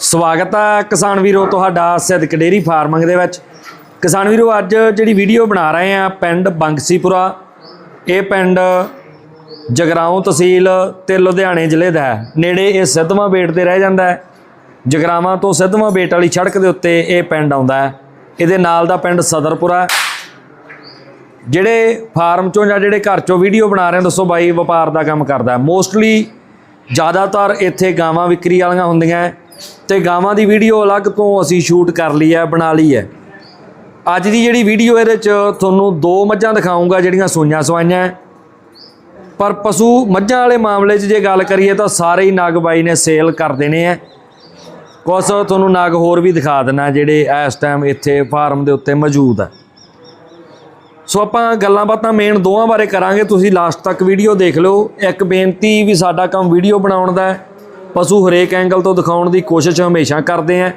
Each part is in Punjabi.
ਸਵਾਗਤ ਹੈ ਕਿਸਾਨ ਵੀਰੋ ਤੁਹਾਡਾ ਸਿੱਧਕ ਡੇਰੀ ਫਾਰਮਿੰਗ ਦੇ ਵਿੱਚ। ਕਿਸਾਨ ਵੀਰੋ, ਅੱਜ ਜਿਹੜੀ ਵੀਡੀਓ ਬਣਾ ਰਹੇ ਆ ਪਿੰਡ ਬੰਗਸੀਪੁਰਾ, ਇਹ ਪਿੰਡ ਜਗਰਾਉਂ ਤਹਿਸੀਲ ਤੇ ਲੁਧਿਆਣੇ ਜ਼ਿਲ੍ਹੇ ਦਾ ਹੈ। ਨੇੜੇ ਇਹ ਸਿੱਧਵਾਂ ਬੇਟ ਤੇ ਰਹਿ ਜਾਂਦਾ ਹੈ। ਜਗਰਾਵਾਂ ਤੋਂ ਸਿੱਧਵਾਂ ਬੇਟ ਵਾਲੀ ਸੜਕ ਦੇ ਉੱਤੇ ਇਹ ਪਿੰਡ ਆਉਂਦਾ ਹੈ। ਇਹਦੇ ਨਾਲ ਦਾ ਪਿੰਡ ਸਦਰਪੁਰਾ ਜਿਹੜੇ ਫਾਰਮ ਚੋਂ ਜਾਂ ਜਿਹੜੇ ਘਰ ਚੋਂ ਵੀਡੀਓ ਬਣਾ ਰਹੇ ਦੱਸੋ ਬਾਈ, ਵਪਾਰ ਦਾ ਕੰਮ ਕਰਦਾ ਮੋਸਟਲੀ ਜ਼ਿਆਦਾਤਰ ਇੱਥੇ ਗਾਵਾਂ ਵਿਕਰੀ ਵਾਲੀਆਂ ਹੁੰਦੀਆਂ ਹੈ। ਤੇ ਗਾਵਾਂ ਦੀ ਵੀਡੀਓ ਅਲੱਗ ਤੋਂ ਅਸੀਂ ਸ਼ੂਟ ਕਰ ਲਈ ਹੈ, ਬਣਾ ਲਈ ਹੈ। ਅੱਜ ਦੀ ਜਿਹੜੀ ਵੀਡੀਓ ਇਹਦੇ ਚ ਤੁਹਾਨੂੰ ਦੋ ਮੱਝਾਂ ਦਿਖਾਉਂਗਾ ਜਿਹੜੀਆਂ ਸੂਈਆਂ ਸਵਾਈਆਂ ਹੈ। ਪਰ ਪਸ਼ੂ ਮੱਝਾਂ ਵਾਲੇ ਮਾਮਲੇ 'ਚ ਜੇ ਗੱਲ ਕਰੀਏ ਤਾਂ ਸਾਰੇ ਹੀ ਨਗ ਬਾਈ ਨੇ ਸੇਲ ਕਰ ਦੇਣੇ ਆ ਕੁਛ ਤੁਹਾਨੂੰ ਨਗ ਹੋਰ ਵੀ ਦਿਖਾ ਦੇਣਾ ਜਿਹੜੇ ਇਸ ਟਾਈਮ ਇੱਥੇ ਫਾਰਮ ਦੇ ਉੱਤੇ ਮੌਜੂਦ ਹੈ। ਸੋ ਆਪਾਂ ਗੱਲਾਂ ਬਾਤਾਂ ਮੇਨ ਦੋਵਾਂ ਬਾਰੇ ਕਰਾਂਗੇ। ਤੁਸੀਂ ਲਾਸਟ ਤੱਕ ਵੀਡੀਓ ਦੇਖ ਲਓ। ਇੱਕ ਬੇਨਤੀ ਵੀ ਸਾਡਾ ਕੰਮ ਵੀਡੀਓ ਬਣਾਉਣ ਦਾ ਹੈ। ਪਸ਼ੂ ਹਰੇਕ ਐਂਗਲ ਤੋਂ ਦਿਖਾਉਣ ਦੀ ਕੋਸ਼ਿਸ਼ ਹਮੇਸ਼ਾ ਕਰਦੇ ਆਂ।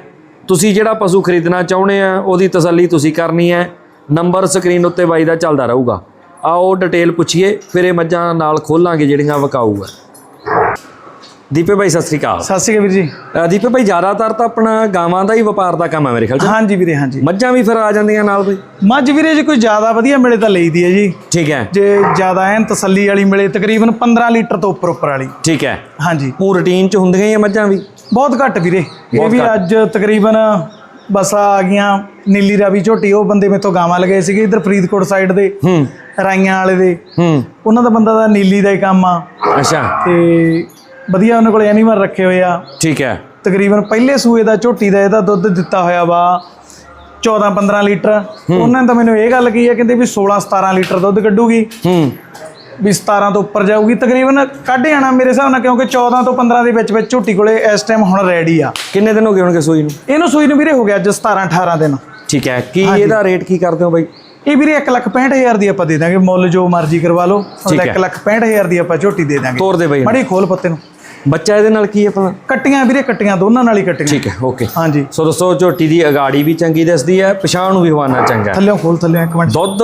ਤੁਸੀਂ ਜਿਹੜਾ ਪਸ਼ੂ ਖਰੀਦਣਾ ਚਾਹੁੰਦੇ ਆ, ਉਹਦੀ ਤਸੱਲੀ ਤੁਸੀਂ ਕਰਨੀ ਹੈ ਨੰਬਰ ਸਕਰੀਨ ਉੱਤੇ ਬਾਈ ਦਾ ਚੱਲਦਾ ਰਹੂਗਾ। ਆਓ ਡਿਟੇਲ ਪੁੱਛੀਏ, ਫਿਰ ਇਹ ਮੱਝਾਂ ਨਾਲ ਖੋਲਾਂਗੇ ਜਿਹੜੀਆਂ ਵਿਕਾਊ ਆ। ਦੀਪੇ ਬਾਈ ਸਤਿ ਸ੍ਰੀ ਅਕਾਲ। ਸਤਿ ਸ਼੍ਰੀ ਅਕਾਲ ਵੀਰ ਜੀ। ਦੀਪੇ ਬਾਈ ਜ਼ਿਆਦਾਤਰ ਤਾਂ ਆਪਣਾ ਗਾਵਾਂ ਦਾ ਹੀ ਵਪਾਰ ਦਾ ਕੰਮ ਹੈ ਮੇਰੇ ਖਿਆਲ 'ਚ। ਹਾਂਜੀ ਵੀਰੇ ਹਾਂਜੀ। ਮੱਝਾਂ ਵੀ ਫਿਰ ਆ ਜਾਂਦੀਆਂ ਨਾਲ ਬਈ? ਮੱਝ ਵੀਰੇ ਜੇ ਕੋਈ ਜ਼ਿਆਦਾ ਵਧੀਆ ਮਿਲੇ ਤਾਂ ਲਈਦੀ ਹੈ ਜੀ। ਠੀਕ ਹੈ। ਜੇ ਜ਼ਿਆਦਾ ਐਨ ਤਸੱਲੀ ਵਾਲੀ ਮਿਲੇ ਤਕਰੀਬਨ 15 ਲੀਟਰ ਤੋਂ ਉੱਪਰ ਉੱਪਰ ਵਾਲੀ। ਠੀਕ ਹੈ। ਹਾਂਜੀ। ਉਹ ਰੂਟੀਨ 'ਚ ਹੁੰਦੀਆਂ ਹੀ ਆ ਮੱਝਾਂ ਵੀ? ਬਹੁਤ ਘੱਟ ਵੀਰੇ। ਇਹ ਵੀ। ਅੱਜ ਤਕਰੀਬਨ ਬਸ ਆ ਗਈਆਂ ਨੀਲੀ ਰਾਵੀ ਝੋਟੀ ਉਹ ਬੰਦੇ ਮੇਥੋਂ ਗਾਵਾਂ ਲਗਾਏ ਸੀਗੇ ਇਧਰ ਫਰੀਦਕੋਟ ਸਾਈਡ ਦੇ ਹੂੰ। ਰਾਈਆਂ ਵਾਲੇ ਦੇ। ਹੂੰ। ਉਹਨਾਂ ਦਾ ਬੰਦਾ ਦਾ ਨੀਲੀ ਦਾ ਹੀ ਕੰਮ ਆ। ਅੱਛਾ। ਤੇ ਵਧੀਆ ਉਹਨਾਂ ਕੋਲ ਐਨੀਮਲ ਰੱਖੇ ਹੋਏ ਆ। ਠੀਕ ਹੈ। ਤਕਰੀਬਨ ਪਹਿਲੇ ਸੂਏ ਦਾ ਝੋਟੀ ਦਾ ਇਹਦਾ ਦੁੱਧ ਦਿੱਤਾ ਹੋਇਆ ਵਾ 14 15 ਲੀਟਰ ਉਹਨਾਂ ਨੇ ਤਾਂ ਮੈਨੂੰ ਇਹ ਗੱਲ ਕਹੀ ਹੈ ਕਹਿੰਦੇ ਵੀ 16 17 ਲੀਟਰ ਦੁੱਧ ਕੱਢੂਗੀ। ਹੂੰ। ਵੀ 17 ਤੋਂ ਉੱਪਰ ਜਾਊਗੀ। ਤਕਰੀਬਨ ਕੱਢ ਜਾਣਾ ਮੇਰੇ ਹਿਸਾਬ ਨਾਲ ਕਿਉਂਕਿ 14 ਤੋਂ 15 ਦੇ ਵਿੱਚ ਵਿੱਚ ਝੋਟੀ ਕੋਲੇ ਇਸ ਟਾਈਮ ਹੁਣ ਰੈਡੀ ਆ। ਕਿੰਨੇ ਦਿਨ ਹੋ ਗਏ ਹੋਣਗੇ ਸੂਈ ਨੂੰ? ਇਹਨੂੰ ਸੂਈ ਨੂੰ ਵੀਰੇ ਹੋ ਗਿਆ ਅੱਜ 17 18 ਦਿਨ। ਠੀਕ ਹੈ। ਕੀ ਇਹਦਾ ਰੇਟ ਕੀ ਕਰਦੇ ਹੋ ਬਾਈ? ਇਹ ਵੀਰੇ 1 ਲੱਖ 65000 ਦੀ ਆਪਾਂ ਦੇ ਦਾਂਗੇ। ਮੁੱਲ ਜੋ ਮਰਜ਼ੀ ਕਰਵਾ ਲਓ। ਠੀਕ ਹੈ। 1 ਲੱਖ 65000 ਦੀ ਆਪਾਂ ਝੋਟੀ ਦੇ ਦਾਂਗੇ। ਤੋਰ ਦੇ ਬਾਈ ਮੜੀ ਖੋਲ ਪੱਤੇ ਨੂੰ ਬੱਚਾ ਇਹਦੇ ਨਾਲ ਕੀ ਹੈ ਆਪਣਾ ਕੱਟੀਆਂ ਵੀਰੇ ਕੱਟੀਆਂ ਦੋਨਾਂ ਨਾਲ ਹੀ ਕੱਟੀਆਂ। ਠੀਕ ਹੈ ਓਕੇ ਹਾਂਜੀ। ਸੋ ਦੋਸਤੋ ਝੋਟੀ ਦੀ ਅਗਾੜੀ ਵੀ ਚੰਗੀ ਦਿਸਦੀ ਹੈ ਪਛਾਣ ਨੂੰ ਵੀ ਹਵਾਨਾ ਚੰਗਾ ਹੈ। ਥੱਲੇ ਖੋਲ ਥੱਲੇ ਇੱਕ ਮਿੰਟ। ਦੁੱਧ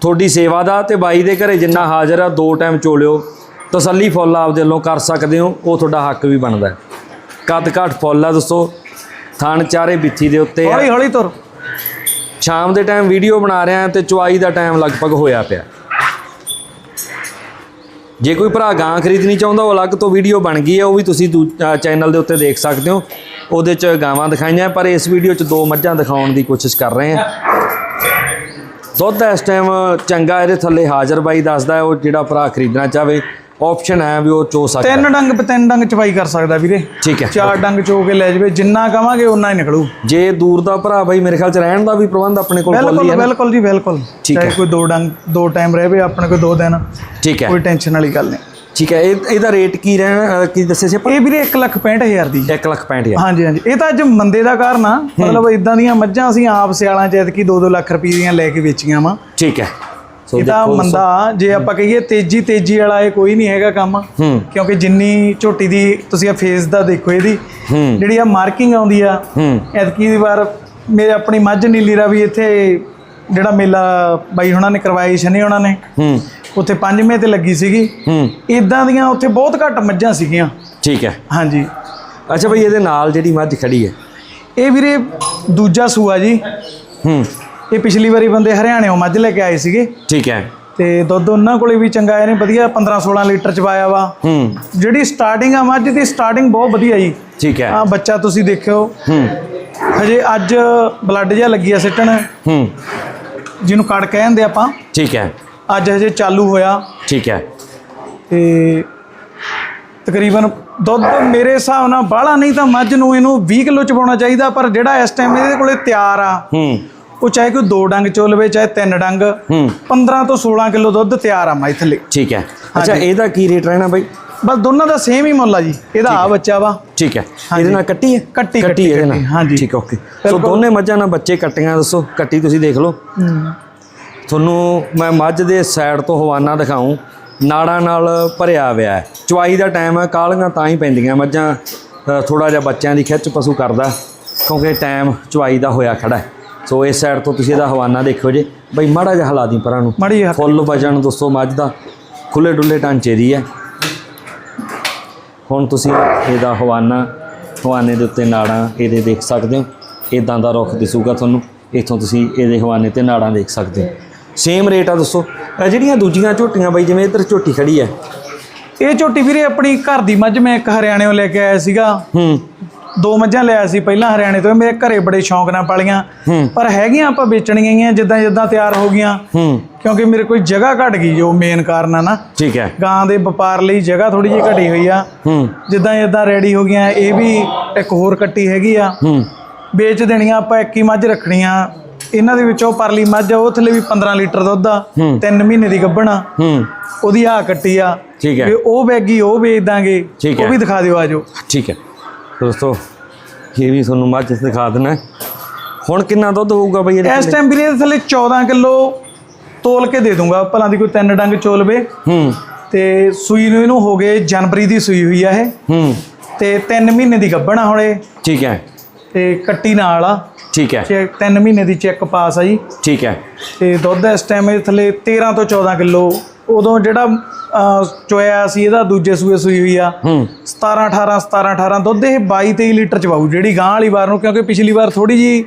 ਤੁਹਾਡੀ ਸੇਵਾ ਦਾ ਤੇ ਬਾਈ ਦੇ ਘਰੇ ਜਿੰਨਾ ਹਾਜ਼ਰ ਆ ਦੋ ਟਾਈਮ ਚੋਲਿਓ ਤਸੱਲੀ ਫੁੱਲ ਆਪਦੇ ਵੱਲੋਂ ਕਰ ਸਕਦੇ ਹੋ ਉਹ ਤੁਹਾਡਾ ਹੱਕ ਵੀ ਬਣਦਾ ਹੈ। ਕੱਦ ਘੱਟ ਫੁੱਲ ਆ ਦੋਸਤੋ ਥਣ ਚਾਰੇ ਬਿੱਥੀ ਦੇ ਉੱਤੇ ਆ। ਹੌਲੀ ਹੌਲੀ ਤੁਰ। ਸ਼ਾਮ ਦੇ ਟਾਈਮ ਵੀਡੀਓ ਬਣਾ ਰਿਹਾ ਤੇ ਚੁਆਈ ਦਾ ਟਾਈਮ ਲਗਭਗ ਹੋਇਆ ਪਿਆ। ਜੇ ਕੋਈ ਭਰਾ ਗਾਂ ਖਰੀਦਣੀ ਚਾਹੁੰਦਾ, ਉਹ ਅਲੱਗ ਤੋਂ ਵੀਡੀਓ ਬਣ ਗਈ ਹੈ, ਉਹ ਵੀ ਤੁਸੀਂ ਚੈਨਲ ਦੇ ਉੱਤੇ ਦੇਖ ਸਕਦੇ ਹੋ। ਉਹਦੇ 'ਚ ਗਾਵਾਂ ਦਿਖਾਈਆਂ, ਪਰ ਇਸ ਵੀਡੀਓ 'ਚ ਦੋ ਮੱਝਾਂ ਦਿਖਾਉਣ ਦੀ ਕੋਸ਼ਿਸ਼ ਕਰ ਰਹੇ ਹਾਂ। ਦੁੱਧ ਇਸ ਟਾਈਮ ਚੰਗਾ, ਇਹਦੇ ਥੱਲੇ ਹਾਜ਼ਰ ਬਾਈ ਦੱਸਦਾ ਉਹ ਜਿਹੜਾ ਭਰਾ ਖਰੀਦਣਾ ਚਾਹਵੇ। ਆਪਸ਼ਨ ਹੈ ਵੀ ਉਹ ਚੋ ਸਕਦਾ। ਤਿੰਨ ਡੰਗ ਤਿੰਨ ਡੰਗ ਚਵਾਈ ਕਰ ਸਕਦਾ ਵੀਰੇ। ਠੀਕ ਹੈ ਚਾਰ ਡੰਗ ਚੋ ਕੇ ਲੈ ਜਾਵੇ ਜਿੰਨਾ ਕਵਾਂਗੇ ਉਨਾ ਹੀ ਨਿਕਲੂ। ਜੇ ਦੂਰ ਦਾ ਭਰਾ ਬਾਈ ਮੇਰੇ ਖਿਆਲ 'ਚ ਰਹਿਣ ਦਾ ਵੀ ਪ੍ਰਬੰਧ ਆਪਣੇ ਕੋਲ ਬਿਲਕੁਲ ਹੈ? ਬਿਲਕੁਲ ਜੀ ਬਿਲਕੁਲ। ਠੀਕ ਚਾਹੇ। ਕੋਈ ਦੋ ਡੰਗ ਦੋ ਟਾਈਮ ਰਹੇ ਆਪਣੇ ਕੋਈ ਦੋ ਦਿਨ ਠੀਕ ਹੈ। ਕੋਈ ਟੈਨਸ਼ਨ ਵਾਲੀ ਗੱਲ ਨਹੀਂ। ਠੀਕ ਹੈ ਇਹ ਇਹਦਾ ਰੇਟ ਕੀ ਰਹਿਣਾ ਕੀ ਦੱਸਿਆ ਸੀ ਇਹ ਵੀਰੇ 1 ਲੱਖ 65000 ਦੀ। 1 ਲੱਖ 65000 ਹਾਂਜੀ ਹਾਂਜੀ। ਇਹ ਤਾਂ ਅੱਜ ਮੰਦੇ ਦਾ ਕਾਰਨ ਆ। ਮਤਲਬ ਇਦਾਂ ਦੀਆਂ ਮੱਝਾਂ ਅਸੀਂ ਆਪ ਸਿਆਲਾਂ ਚ ਐਤਕੀ 2-2 ਲੱਖ ਰੁਪਏ ਦੀਆਂ ਲੈ ਕੇ ਵੇਚੀਆਂ ਵਾ। ਠੀਕ ਹੈ। ਸੋ ਇਹ ਤਾਂ ਦੇਖੋ ਮੰਦਾ ਜੇ ਆਪਾਂ ਕਹੀਏ ਤੇਜ਼ੀ ਤੇਜ਼ੀ ਵਾਲਾ ਇਹ ਕੋਈ ਨਹੀਂ ਹੈਗਾ ਕੰਮ ਕਿਉਂਕਿ ਜਿੰਨੀ ਝੋਟੀ ਦੀ ਤੁਸੀਂ ਆ ਫੇਸ ਦਾ ਦੇਖੋ ਇਹਦੀ ਜਿਹੜੀ ਆ ਮਾਰਕਿੰਗ ਆਉਂਦੀ ਆ ਐਤਕੀ ਦੀ ਵਾਰ ਮੇਰੇ ਆਪਣੀ ਮੱਝ ਨੀਲੀ ਦਾ ਵੀ ਇੱਥੇ ਜਿਹੜਾ ਮੇਲਾ ਬਾਈ ਹੁਣਾਂ ਨੇ ਕਰਵਾਇਆ ਸ਼ਨੀ ਹੁਣਾਂ ਨੇ ਉੱਥੇ ਪੰਜਵੇਂ ਤੇ ਲੱਗੀ ਸੀਗੀ। ਇਦਾਂ ਦੀਆਂ ਉੱਥੇ ਬਹੁਤ ਘੱਟ ਮੱਝਾਂ ਸੀਗੀਆਂ। ਠੀਕ ਹੈ। ਹਾਂਜੀ। ਅੱਛਾ ਬਈ ਇਹਦੇ ਨਾਲ ਜਿਹੜੀ ਮੱਝ ਖੜੀ ਹੈ? ਇਹ ਵੀਰੇ ਦੂਜਾ ਸੂਆ ਜੀ। ਹੂੰ। ਇਹ ਪਿਛਲੀ ਵਾਰੀ ਬੰਦੇ ਹਰਿਆਣਿਓਂ ਮੱਝ ਲੈ ਕੇ ਆਏ ਸੀਗੇ। ਠੀਕ ਹੈ। ਤੇ ਦੁੱਧ ਉਹਨਾਂ ਕੋਲੇ ਵੀ ਚੰਗਾ ਆਇਆ ਨੇ ਵਧੀਆ 15 16 ਲੀਟਰ ਚ ਪਾਇਆ ਵਾ। ਹੂੰ। ਜਿਹੜੀ ਸਟਾਰਟਿੰਗ ਆ ਮੱਝ ਦੀ ਸਟਾਰਟਿੰਗ ਬਹੁਤ ਵਧੀਆ ਜੀ। ਠੀਕ ਹੈ। ਆ ਬੱਚਾ ਤੁਸੀਂ ਦੇਖਿਓ। ਹੂੰ। ਹਜੇ ਅੱਜ ਬਲੱਡ ਜਿਹਾ ਲੱਗੀ ਆ ਸਿੱਟਣ। ਹੂੰ। ਜਿਹਨੂੰ ਕੜ ਕਹਿੰਦੇ ਆਪਾਂ। ਠੀਕ ਹੈ। ਅੱਜ ਹਜੇ ਚਾਲੂ ਹੋਇਆ। ਠੀਕ ਹੈ। ਤੇ ਤਕਰੀਬਨ ਦੁੱਧ ਮੇਰੇ ਹਿਸਾਬ ਨਾਲ ਬਾਹਲਾ ਨਹੀਂ ਤਾਂ ਮੱਝ ਨੂੰ ਇਹਨੂੰ 20 ਕਿਲੋ ਚ ਪਾਉਣਾ ਚਾਹੀਦਾ ਪਰ ਜਿਹੜਾ ਇਸ ਟਾਈਮ ਇਹਦੇ ਕੋਲੇ ਤਿਆਰ ਆ। ਹੂੰ। ਉਹ ਚਾਹੇ ਕੋਈ ਦੋ ਡੰਗ ਚੋ ਲਵੇ ਚਾਹੇ ਤਿੰਨ ਡੰਗ ਹੂੰ। 15 ਤੋਂ 16 ਕਿਲੋ ਦੁੱਧ ਤਿਆਰ ਆ ਮੱਝ ਥੱਲੇ ਠੀਕ ਹੈ। ਅੱਛਾ ਇਹਦਾ ਕੀ ਰੇਟ ਰਹਿਣਾ ਬਈ? ਬਸ ਦੋਨਾਂ ਦਾ ਸੇਮ ਹੀ ਮੁੱਲ ਆ ਜੀ। ਇਹਦਾ ਆ ਬੱਚਾ ਵਾ। ਠੀਕ ਹੈ। ਇਹਦੇ ਨਾਲ ਕੱਟੀ ਹੈ? ਕੱਟੀ, ਕੱਟੀ ਇਹਦੇ ਨਾਲ? ਹਾਂਜੀ। ਠੀਕ ਓਕੇ। ਸੋ ਦੋਨੇ ਮੱਝਾਂ ਨਾਲ ਬੱਚੇ ਕੱਟੀਆਂ ਦੱਸੋ ਕੱਟੀ ਤੁਸੀਂ ਦੇਖ ਲਓ। ਤੁਹਾਨੂੰ ਮੈਂ ਮੱਝ ਦੇ ਸਾਈਡ ਤੋਂ ਹਵਾਨਾ ਦਿਖਾਉਂ ਨਾੜਾਂ ਨਾਲ ਭਰਿਆ ਹੋਇਆ ਹੈ। ਚੁਆਈ ਦਾ ਟਾਈਮ ਹੈ ਕਾਲੀਆਂ ਤਾਂ ਹੀ ਪੈਂਦੀਆਂ। ਮੱਝਾਂ ਥੋੜਾ ਜਿਹਾ ਬੱਚਿਆਂ ਦੀ ਖਿੱਚ ਪਸ਼ੂ ਕਰਦਾ ਕਿਉਂਕਿ ਟਾਈਮ ਚੁਆਈ ਦਾ ਹੋਇਆ ਖੜਾ ਹੈ। ਸੋ ਇਸ ਸਾਈਡ ਤੋਂ ਤੁਸੀਂ ਇਹਦਾ ਹਵਾਨਾ ਦੇਖਿਓ ਜੇ। ਬਈ ਮਾੜਾ ਜਿਹਾ ਹਲਾ ਦੀ ਪਰਾਂ ਨੂੰ। ਮੜੀ ਹੱਥ ਫੁੱਲ ਵਜਨ ਦੋਸਤੋ ਮੱਝ ਦਾ। ਖੁੱਲੇ ਡੁੱਲੇ ਢਾਂਚੇ ਦੀ ਹੈ। ਹੁਣ ਤੁਸੀਂ ਇਹਦਾ ਹਵਾਨਾ ਹਵਾਨੇ ਦੇ ਉੱਤੇ ਨਾੜਾਂ ਇਹਦੇ ਦੇਖ ਸਕਦੇ ਹੋ। ਇਦਾਂ ਦਾ ਰੁੱਖ ਦਿਸੂਗਾ ਤੁਹਾਨੂੰ। ਇੱਥੋਂ ਤੁਸੀਂ ਇਹਦੇ ਹਵਾਨੇ ਤੇ ਨਾੜਾਂ ਦੇਖ ਸਕਦੇ ਹੋ। ਸੇਮ ਰੇਟ ਆ ਦੱਸੋ। ਇਹ ਜਿਹੜੀਆਂ ਦੂਜੀਆਂ ਝੋਟੀਆਂ ਬਾਈ ਜਿਵੇਂ ਇੱਧਰ ਝੋਟੀ ਖੜੀ ਹੈ। ਇਹ ਝੋਟੀ ਵੀਰੇ ਆਪਣੀ ਘਰ ਦੀ ਮੱਝ ਮੈਂ ਇੱਕ ਹਰਿਆਣਿਓਂ ਲੈ ਕੇ ਆਇਆ ਸੀਗਾ। ਹੂੰ। ਦੋ ਮੱਝਾਂ ਲਿਆ ਸੀ ਪਹਿਲਾਂ ਹਰਿਆਣੇ ਤੋਂ ਮੇਰੇ ਘਰੇ ਬੜੇ ਸ਼ੌਂਕ ਨਾਲ ਪਾਲੀਆਂ। ਪਰ ਹੈਗੀਆਂ ਆਪਾਂ ਵੇਚਣੀਆਂ ਹੀ ਆ ਜਿੱਦਾਂ ਜਿੱਦਾਂ ਤਿਆਰ ਹੋ ਗਈਆਂ। ਕਿਉਂਕਿ ਮੇਰੇ ਕੋਈ ਜਗ੍ਹਾ ਘਟ ਗਈ ਜੋ ਮੇਨ ਕਾਰਨ ਆ ਨਾ। ਠੀਕ ਹੈ। ਗਾਂ ਦੇ ਵਪਾਰ ਲਈ ਜਗ੍ਹਾ ਥੋੜੀ ਜਿਹੀ ਘਟੀ ਹੋਈ ਆ। ਜਿੱਦਾਂ ਜਿੱਦਾਂ ਰੈਡੀ ਹੋ ਗਈਆਂ ਇਹ ਵੀ ਇੱਕ ਹੋਰ ਕੱਟੀ ਹੈਗੀ ਆ। ਵੇਚ ਦੇਣੀਆਂ ਆਪਾਂ ਇੱਕ ਹੀ ਮੱਝ ਰੱਖਣੀਆਂ। ਇਹਨਾਂ ਦੇ ਵਿੱਚੋਂ ਪਰਲੀ ਮੱਝ ਆ ਉਹ ਥੱਲੇ ਵੀ 15 ਲੀਟਰ ਦੁੱਧ ਆ ਹੂੰ। 3 ਮਹੀਨੇ ਦੀ ਗੱਭਣ ਆ। ਉਹਦੀ ਆ ਕੱਟੀ ਆ। ਠੀਕ ਹੈ। ਉਹ ਬੈਗੀ ਉਹ ਵੇਚ ਦਾਂਗੇ। ਉਹ ਵੀ ਦਿਖਾ ਦਿਓ ਆਜੋ ਠੀਕ ਹੈ। ਦੋਸਤੋ ਇਹ ਵੀ ਤੁਹਾਨੂੰ ਮੱਝ ਦਿਖਾ ਦੇਣਾ ਹੁਣ ਕਿੰਨਾ ਦੁੱਧ ਹੋਊਗਾ ਬਈ ਇਹਦੇ ਇਸ ਟਾਈਮ ਵੀਰੇ ਥੱਲੇ 14 ਕਿਲੋ ਤੋਲ ਕੇ ਦੇ ਦੂੰਗਾ। ਭਲਾਂ ਦੀ ਕੋਈ ਤਿੰਨ ਡੰਗ ਚੋਲਵੇ ਹੂੰ। ਤੇ ਸੂਈ ਨੂੰ ਇਹਨੂੰ ਹੋ ਗਏ ਜਨਵਰੀ ਦੀ ਸੂਈ ਹੋਈ ਆ ਇਹ। ਹੂੰ। ਤੇ 3 ਮਹੀਨੇ ਦੀ ਗੱਭਣ ਆ ਹੁਣ ਠੀਕ ਹੈ। ਤੇ ਕੱਟੀ ਨਾਲ ਆ। ਠੀਕ ਹੈ। ਚੈੱਕ 3 ਮਹੀਨੇ ਦੀ ਚੈੱਕ ਪਾਸ ਆ ਜੀ। ਠੀਕ ਹੈ। ਤੇ ਦੁੱਧ ਇਸ ਟਾਈਮ ਇਹ ਥੱਲੇ 13 ਤੋਂ 14 ਕਿਲੋ ਉਦੋਂ ਜਿਹੜਾ ਚੋਇਆ ਸੀ ਇਹਦਾ ਦੂਜੇ ਸੂਏ ਸੂਈ ਹੋਈ ਆ। ਹੂੰ। 17 18 17 18 ਦੁੱਧ ਇਹ 22 23 ਲੀਟਰ ਚ ਪਾਊ ਜਿਹੜੀ ਗਾਂ ਵਾਲੀ ਵਾਰ ਨੂੰ ਕਿਉਂਕਿ ਪਿਛਲੀ ਵਾਰ ਥੋੜੀ ਜੀ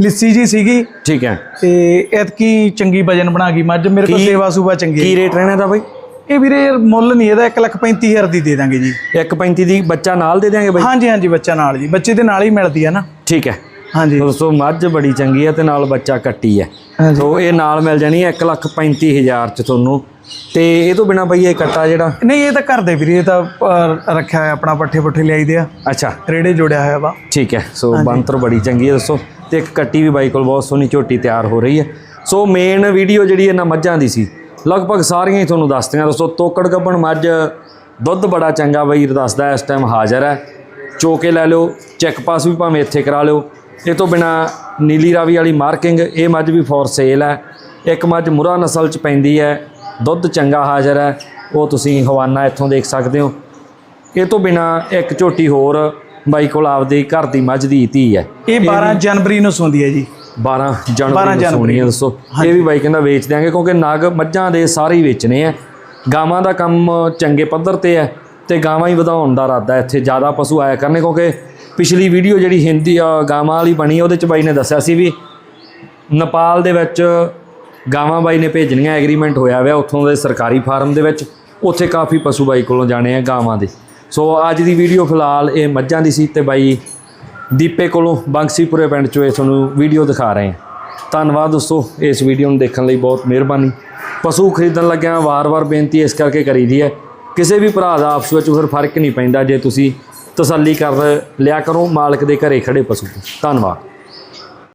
ਲਿੱਸੀ ਜੀ ਸੀਗੀ। ਠੀਕ ਹੈ। ਤੇ ਐਤਕੀ ਚੰਗੀ ਵਜਨ ਬਣਾ ਗਈ ਮੱਝ ਮੇਰੇ ਕੋਲ ਸੇਵਾ ਸੂਬਾ ਚੰਗੀ ਕੀ ਹੈ। ਰੇਟ ਰਹਿਣਾ ਦਾ ਬਈ? ਇਹ ਵੀਰੇ ਮੁੱਲ ਨਹੀਂ ਇਹਦਾ 135000 ਦੀ ਦੇ ਦਾਂਗੇ ਜੀ। 1.35 ਦੀ ਬੱਚਾ ਨਾਲ ਦੇ ਦਿਆਂਗੇ ਬਈ? ਹਾਂਜੀ ਹਾਂਜੀ ਬੱਚਾ ਨਾਲ ਜੀ। ਬੱਚੇ ਦੇ ਨਾਲ ਹੀ ਮਿਲਦੀ ਆ ਨਾ। ਠੀਕ ਹੈ। ਹਾਂਜੀ। ਦੋਸਤੋ ਮੱਝ ਬੜੀ ਚੰਗੀ ਹੈ ਤੇ ਨਾਲ ਬੱਚਾ ਕੱਟੀ ਹੈ ਸੋ ਇਹ ਨਾਲ ਮਿਲ ਜਾਣੀ ਹੈ 1,35,000 ਚ ਤੁਹਾਨੂੰ। ਤੇ ਇਹ ਤੋਂ ਬਿਨਾ ਬਈ ਇਹ ਕੱਟਾ ਜਿਹੜਾ? ਨਹੀਂ ਇਹ ਤਾਂ ਘਰ ਦੇ ਵੀਰੇ ਇਹ ਤਾਂ ਅਹ, ਰੱਖਿਆ ਹੋਇਆ ਆਪਣਾ ਪੱਠੇ ਪੁੱਠੇ ਲਿਆਈਦੇ ਆ। ਅੱਛਾ। ਰੇੜੇ ਜੋੜਿਆ ਹੋਇਆ ਵਾ। ਠੀਕ ਹੈ ਸੋ ਬੰਤਰ ਬੜੀ ਚੰਗੀ ਹੈ ਦੋਸਤੋ ਤੇ ਇੱਕ ਕੱਟੀ ਵੀ ਬਾਈ ਕੋਲ ਬਹੁਤ ਸੋਹਣੀ ਝੋਟੀ ਤਿਆਰ ਹੋ ਰਹੀ ਹੈ। ਸੋ ਮੇਨ ਵੀਡੀਓ ਜਿਹੜੀ ਇਹਨਾਂ ਮੱਝਾਂ ਦੀ ਸੀ ਲਗਭਗ ਸਾਰੀਆਂ ਹੀ ਤੁਹਾਨੂੰ ਦੱਸਤੀਆਂ। ਦੋਸਤੋ ਤੋਕੜ ਗੱਬਣ ਮੱਝ ਦੁੱਧ ਬੜਾ ਚੰਗਾ ਬਾਈ ਦੱਸਦਾ ਇਸ ਟਾਈਮ ਹਾਜ਼ਰ ਹੈ। ਚੋ ਕੇ ਲੈ ਲਿਓ ਚੈੱਕ ਪਾਸ ਵੀ ਭਾਵੇਂ ਇੱਥੇ ਕਰਾ ਲਿਓ। ਇਹ ਤੋਂ ਬਿਨਾ ਨੀਲੀ ਰਾਵੀ ਵਾਲੀ ਮਾਰਕਿੰਗ ਇਹ ਮੱਝ ਵੀ ਫੋਰ ਸੇਲ ਹੈ। ਇੱਕ ਮੱਝ ਮੁਰਾ ਨਸਲ ਚ ਪੈਂਦੀ ਹੈ। ਦੁੱਧ ਚੰਗਾ ਹਾਜ਼ਰ ਹੈ ਉਹ ਤੁਸੀਂ ਹਵਾਨਾ ਇੱਥੋਂ ਦੇਖ ਸਕਦੇ ਹੋ। ਇਹ ਤੋਂ ਬਿਨਾ ਇੱਕ ਝੋਟੀ ਹੋਰ ਬਾਈ ਕੋਲ ਆਪਦੀ ਘਰ ਦੀ ਮੱਝ ਦੀ ਧੀ ਹੈ। ਇਹ 12 ਜਨਵਰੀ ਨੂੰ ਸੌਂਦੀ ਹੈ ਜੀ। 12 12 ਜਨਵਰੀ ਨੂੰ ਸੋਣੀ ਹੈ ਦੱਸੋ। ਇਹ ਵੀ ਬਾਈ ਕਹਿੰਦਾ ਵੇਚ ਦਿਆਂਗੇ ਕਿਉਂਕਿ ਨਗ ਮੱਝਾਂ ਦੇ ਸਾਰੇ ਹੀ ਵੇਚਣੇ ਆ। ਗਾਵਾਂ ਦਾ ਕੰਮ ਚੰਗੇ ਪੱਧਰ ਤੇ ਹੈ ਤੇ ਗਾਵਾਂ ਹੀ ਵਧਾਉਣ ਦਾ ਇਰਾਦਾ ਹੈ। ਇੱਥੇ ਜ਼ਿਆਦਾ ਪਸ਼ੂ ਆਇਆ ਕਰਨੇ ਕਿਉਂਕਿ ਪਿਛਲੀ ਵੀਡੀਓ ਜਿਹੜੀ ਹਿੰਦੀ ਗਾਵਾਂ ਵਾਲੀ ਬਣੀ ਉਹਦੇ ਚ ਬਾਈ ਨੇ ਦੱਸਿਆ ਸੀ ਵੀ ਨੇਪਾਲ ਦੇ ਵਿੱਚ ਗਾਵਾਂ ਬਾਈ ਨੇ ਭੇਜਣੀਆਂ ਐਗਰੀਮੈਂਟ ਹੋਇਆ ਹੋਇਆ ਉੱਥੋਂ ਦੇ ਸਰਕਾਰੀ ਫਾਰਮ ਦੇ ਵਿੱਚ। ਉੱਥੇ ਕਾਫੀ ਪਸ਼ੂ ਬਾਈ ਕੋਲੋਂ ਜਾਣੇ ਆ ਗਾਵਾਂ ਦੇ। ਸੋ ਅੱਜ ਦੀ ਵੀਡੀਓ ਫਿਲਹਾਲ ਇਹ ਮੱਝਾਂ ਦੀ ਸੀ ਤੇ ਬਾਈ ਦੀਪੇ ਕੋਲੋਂ ਬੰਕਸੀਪੁਰੇ ਪਿੰਡ ਚੋਂ ਇਹ ਤੁਹਾਨੂੰ ਵੀਡੀਓ ਦਿਖਾ ਰਹੇ ਹਾਂ। ਧੰਨਵਾਦ ਦੋਸਤੋ, ਇਸ ਵੀਡੀਓ ਨੂੰ ਦੇਖਣ ਲਈ ਬਹੁਤ ਮਿਹਰਬਾਨੀ। ਪਸ਼ੂ ਖਰੀਦਣ ਲੱਗਿਆਂ ਵਾਰ-ਵਾਰ ਬੇਨਤੀ ਇਸ ਕਰਕੇ ਕਰੀਦੀ ਹੈ, ਕਿਸੇ ਵੀ ਭਰਾ ਦਾ ਆਪਸ ਵਿੱਚ ਫਿਰ ਫ਼ਰਕ ਨਹੀਂ ਪੈਂਦਾ ਜੇ ਤੁਸੀਂ ਤਸੱਲੀ ਕਰ ਲਿਆ ਕਰੋ, ਮਾਲਕ ਦੇ ਘਰੇ ਖੜੇ ਪਸ਼ੂ। ਧੰਨਵਾਦ।